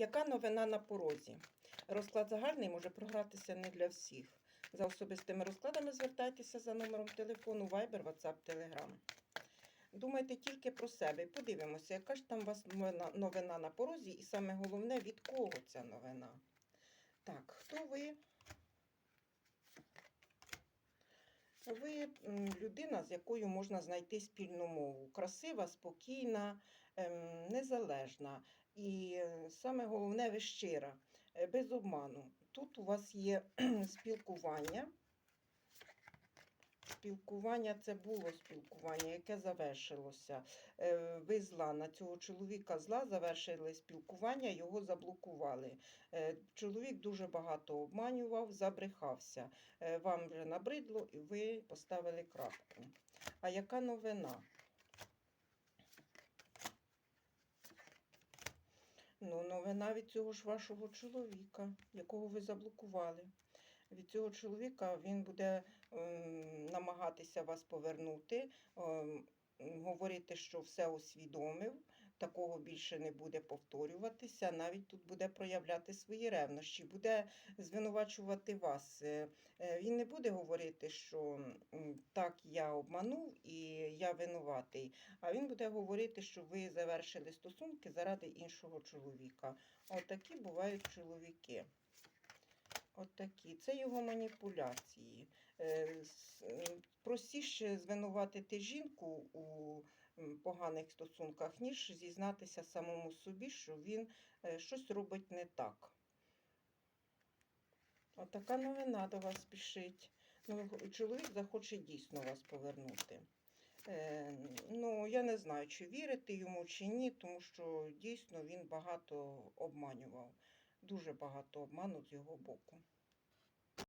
Яка новина на порозі? Розклад загальний може програтися не для всіх. За особистими розкладами звертайтеся за номером телефону Viber, WhatsApp, Telegram. Думайте тільки про себе і подивимося, яка ж там у вас новина, на порозі, і саме головне, від кого ця новина. Так, хто ви? Ви людина, з якою можна знайти спільну мову. Красива, спокійна, незалежна. І е, саме головне, ви щира, е, без обману. Тут у вас є спілкування. Спілкування це було спілкування, яке завершилося. Е, Ви зла на цього чоловіка зла завершили спілкування, його заблокували. Чоловік дуже багато обманював, забрехався. Вам вже набридло і ви поставили крапку. А яка новина? Ну, новина від цього ж вашого чоловіка, якого ви заблокували. Від цього чоловіка він буде ем, намагатися вас повернути, ем, говорити, що все усвідомив, такого більше не буде повторюватися. Навіть тут буде проявляти свої ревнощі, буде звинувачувати вас. Е, е, Він не буде говорити, що так, я обманув і я винуватий. А він буде говорити, що ви завершили стосунки заради іншого чоловіка. Отакі бувають чоловіки. От такі. Це його маніпуляції. Е, Простіше звинуватити жінку у поганих стосунках, ніж зізнатися самому собі, що він е, щось робить не так. От новина до вас спішить. Ну, чоловік захоче дійсно вас повернути. Е, ну, я не знаю, чи вірити йому, чи ні, тому що дійсно він багато обманював. Дуже багато обману з його боку.